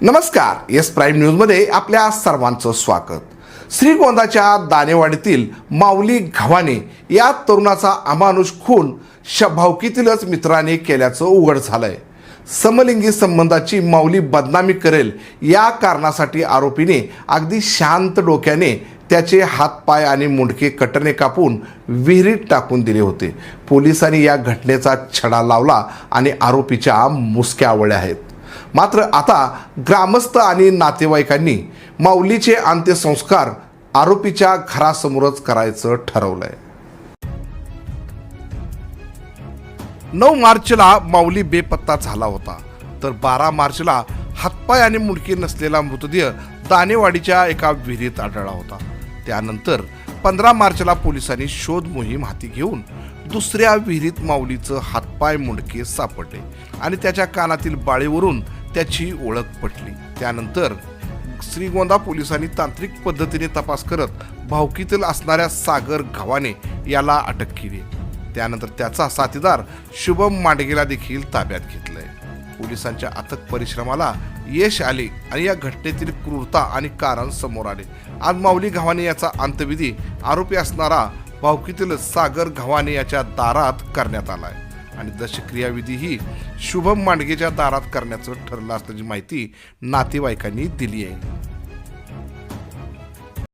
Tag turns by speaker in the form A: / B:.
A: नमस्कार yes prime न्यूजमध्ये आपल्या सर्वांचं स्वागत. श्रीगोंदाच्या दानेवाडीतील माऊली घवाने या तरुणाचा अमानुष खून श भावकीतीलच मित्राने केल्याचं उघड झालंय. समलिंगी संबंधाची माऊली बदनामी करेल या कारणासाठी आरोपीने अगदी शांत डोक्याने त्याचे हातपाय आणि मुंडके कटरने कापून विहिरीत टाकून दिले होते. पोलिसांनी या घटनेचा छडा लावला आणि आरोपीच्या मुसक्या आवळल्या आहेत. मात्र आता ग्रामस्थ आणि नातेवाईकांनी माऊलीचे अंत्यसंस्कार आरोपीच्या घरासमोरच करायचं ठरवलंय. नऊ मार्चला माऊली बेपत्ता झाला होता. तर बारा मार्चला हातपाय आणि मुडकी नसलेला मृतदेह दानेवाडीच्या एका विहिरीत आढळला होता. त्यानंतर पंधरा मार्चला पोलिसांनी शोध मोहीम हाती घेऊन दुसऱ्या विहिरीत माऊलीचं हातपाय मुंडके सापडले आणि त्याच्या कानातील बाळीवरून त्याची ओळख पटली. त्यानंतर श्रीगोंदा पोलिसांनी तांत्रिक पद्धतीने तपास करत भावकीतील असणाऱ्या सागर घवाने याला अटक केली. त्यानंतर त्याचा साथीदार शुभम मांडगेला देखील ताब्यात घेतलंय. पोलिसांच्या अथक परिश्रमाला यश आले आणि या घटनेतील क्रूरता आणि कारण समोर आले. आज माऊली घवाने याचा अंतविधी आरोपी असणारा भावकीतील सागर घवाने याच्या दारात करण्यात आलाय. आणि दशक्रियाविधीही शुभम मांडगेच्या दारात करण्याचं ठरलं असल्याची माहिती नातेवाईकांनी दिली आहे.